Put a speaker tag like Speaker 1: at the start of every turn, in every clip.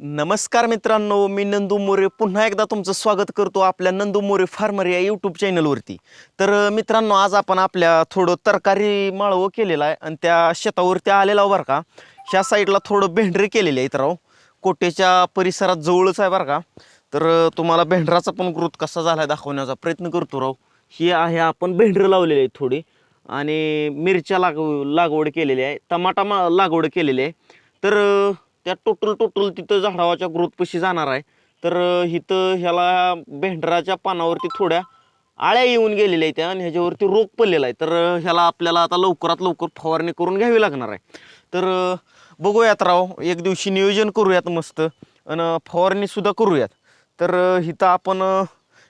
Speaker 1: नमस्कार मित्रांनो मी नंदू मोरे. पुन्हा एकदा तुमचं स्वागत करतो आपल्या नंदू मोरे फार्मर या यूट्यूब चॅनलवरती तर मित्रांनो आज आपण आपल्या थोडं तरकारी माळवं केलेलं आहे आणि त्या शेतावरती आलेला बरं का. ह्या साईडला थोडं भेंडरे केलेले आहेत राव. कोटेच्या परिसरात जवळच आहे बरं का. तर तुम्हाला भेंडराचा पण ग्रोथ कसा झाला आहे दाखवण्याचा प्रयत्न करतो राव. ही आहे आपण भेंडरं लावलेले आहेत थोडी. आणि मिरच्या लाग लागवड केलेली आहे. टमाटा मा लागवड केलेली आहे. तर त्या टोटल टोटल तिथं झाडावाच्या ग्रोथपाशी जाणार आहे. तर इथं ह्याला भेंडराच्या पानावरती थोड्या आळ्या येऊन गेलेल्या आहेत आणि ह्याच्यावरती रोग पडलेला आहे. तर ह्याला आपल्याला आता लवकरात लवकर फवारणी करून घ्यावी लागणार आहे. तर बघूयात राव एक दिवशी नियोजन करूयात मस्त आणि फवारणीसुद्धा करूयात. तर इथं आपण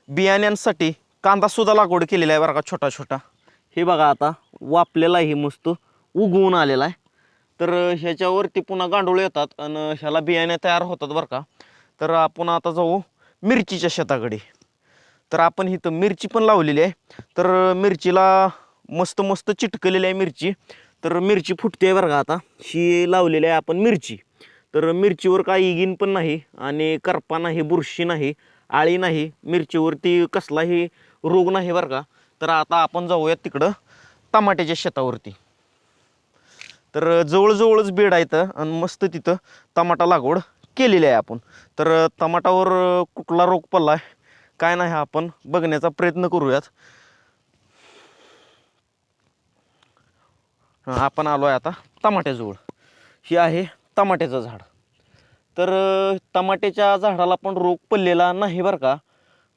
Speaker 1: बियाण्यांसाठी कांदासुद्धा लागवड केलेला आहे बरं का छोटा छोटा हे बघा आता वापलेला आहे हे मस्त उगवून आलेला आहे. तर ह्याच्यावरती पुन्हा गांडूळ येतात आणि ह्याला बियाणे तयार होतात बरं का. तर आपण आता जाऊ मिरचीच्या शेताकडे. तर आपण इथं मिरची पण लावलेली आहे. तर मिरचीला मस्त मस्त चिटकलेली आहे मिरची. तर मिरची फुटते आहे बरं का आता. ही लावलेली आहे आपण मिरची. तर मिरचीवर काही इगीन पण नाही आणि करपा नाही बुरशी नाही आळी नाही. मिरचीवरती कसलाही रोग नाही बरं का. तर आता आपण जाऊयात तिकडं टमाट्याच्या शेतावरती. तर जवळजवळच बेड आहे तर आणि मस्त तिथं टमाटा लागवड केलेली आहे आपण. तर टमाटावर कुठला रोग पडला आहे काय नाही हा आपण बघण्याचा प्रयत्न करूयात. आपण आलो आहे आता टमाट्याजवळ. ही आहे टमाट्याचं झाड. तर टमाट्याच्या झाडाला पण रोग पडलेला नाही बरं का.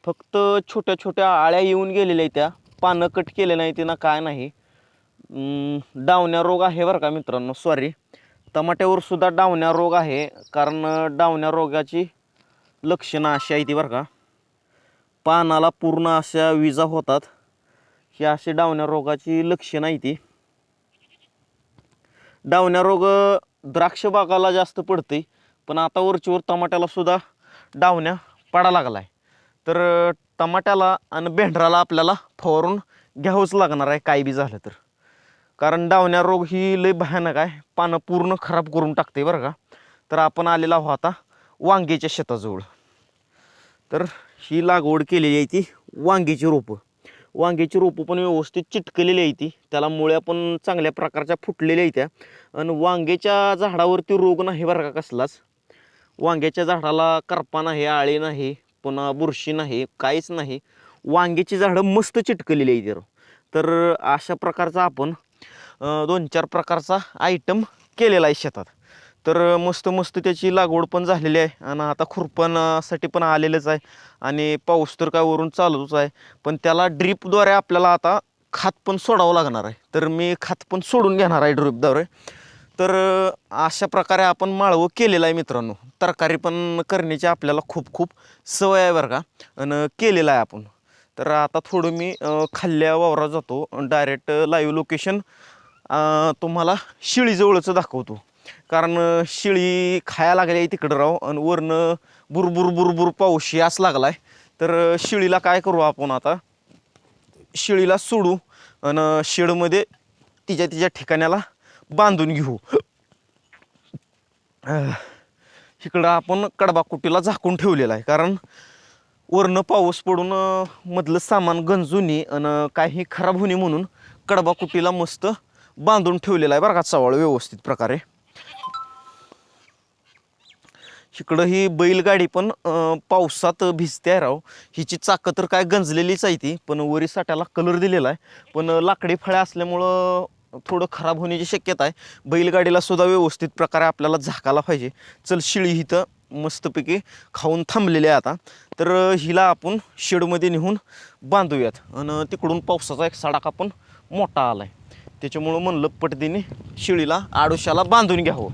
Speaker 1: फक्त छोट्या छोट्या आळ्या येऊन गेलेल्या आहेत त्या. पानं कट केले नाही त्यांना काय नाही. डावण्या रोग आहे बरं का मित्रांनो सॉरी टमाट्यावर सुद्धा डावण्या रोग आहे कारण डावण्या रोगाची लक्षणं अशी आहे ती बरं का. पानाला पूर्ण अशा विजा होतात ही अशी डावण्या रोगाची लक्षणं आहे ती. डावण्या रोग द्राक्ष बागाला जास्त पडते पण आता वरचीवर टमाट्याला सुद्धा डावण्या पडा लागला आहे तर टमाट्याला आणि भेंडराला आपल्याला फवारून घ्यावंच लागणार आहे काय बी झालं तर. कारण डावण्या रोग ही लय भयानक आहे. पानं पूर्ण खराब करून टाकते बरं का. तर आपण आलेला आहोत आता वांग्याच्या शेताजवळ. तर ही लागवड केलेली आहे ती वांग्याची रोपं. वांग्याची रोपं पण व्यवस्थित चिटकलेली आहे ती. त्याला मुळ्या पण चांगल्या प्रकारच्या फुटलेल्या आहेत त्या. आणि वांग्याच्या झाडावरती रोग नाही बरं का कसलाच. वांग्याच्या झाडाला करपा नाही आळे नाही पुन्हा बुरशी नाही काहीच नाही. वांग्याची झाडं मस्त चिटकलेली आहे तर अशा प्रकारचा आपण दोन चार प्रकारचा आयटम केलेला आहे शेतात. तर मस्त मस्त त्याची लागवड पण झालेली आहे आणि आता खुरपणासाठी पण आलेलंच आहे आणि पाऊस तर काय वरून चालूच आहे. पण त्याला ड्रीपद्वारे आपल्याला आता खात पण सोडावं लागणार आहे. तर मी खात पण सोडून घेणार आहे ड्रीपद्वारे. तर अशा प्रकारे आपण माळवं केलेलं आहे मित्रांनो. तरकारी पण करण्याची आपल्याला खूप खूप सवय आहे बरं का. आणि केलेलं आहे आपण. तर आता थोडं मी खाल्ल्या वावरात जातो. डायरेक्ट लाईव्ह लोकेशन तुम्हाला शिळीजवळचं दाखवतो. कारण शिळी खाया लागली आहे तिकडं राव. आणि वरनं बुरबुर बुरबुर पाऊस यास लागला आहे तर शिळीला काय करू आपण आता? शिळीला सोडू आणि शेडमध्ये तिच्या तिच्या ठिकाणाला बांधून घेऊ. इकडं आपण कडबाकुटीला झाकून ठेवलेला आहे. कारण वरनं पाऊस पडून मधलं सामान गंजून आणि काही खराब होणे म्हणून कडबाकुटीला मस्त बांधून ठेवलेला आहे बरं का चवळ व्यवस्थित प्रकारे. इकडं ही बैलगाडी पण पावसात भिजते आहे राव. हिची चाकं तर काय गंजलेलीच आहे ती पण वरी साठ्याला कलर दिलेला आहे. पण लाकडी फळ्या असल्यामुळं थोडं खराब होण्याची शक्यता आहे. बैलगाडीला सुद्धा व्यवस्थित प्रकारे आपल्याला झाकायला पाहिजे. चल शिळी इथं मस्तपैकी खाऊन थांबलेली आहे आता. तर हिला आपण शेडमध्ये नेऊन बांधूयात. आणि तिकडून पावसाचा एक सडाका पण मोठा आला आहे त्याच्यामुळं म्हणलं पटदीने शिळीला आडोशाला बांधून घ्यावं.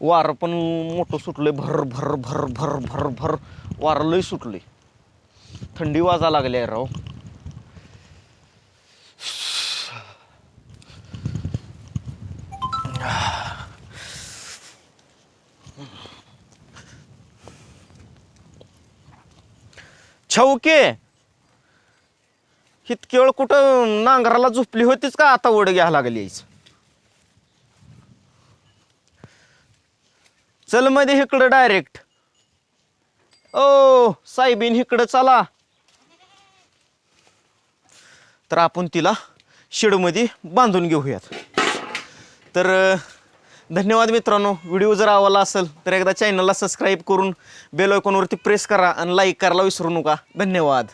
Speaker 1: वारं पण मोठं सुटलंय भर भर भर भर भर भर. वारं लय सुटले थंडी वाजा लागली आहे राव. छौके! इतकी वेळ कुठं नांगराला झोपली होतीच का आता ओढ घ्यायला लागली चलमध्ये इकडं डायरेक्ट ओ साहेबीन इकडं चला. तर आपण तिला शेडमध्ये बांधून घेऊयात. तर धन्यवाद मित्रांनो. व्हिडिओ जर आवडला असेल तर एकदा चॅनलला सबस्क्राईब करून बेल आयकॉनवरती प्रेस करा आणि लाईक करायला विसरू नका. धन्यवाद.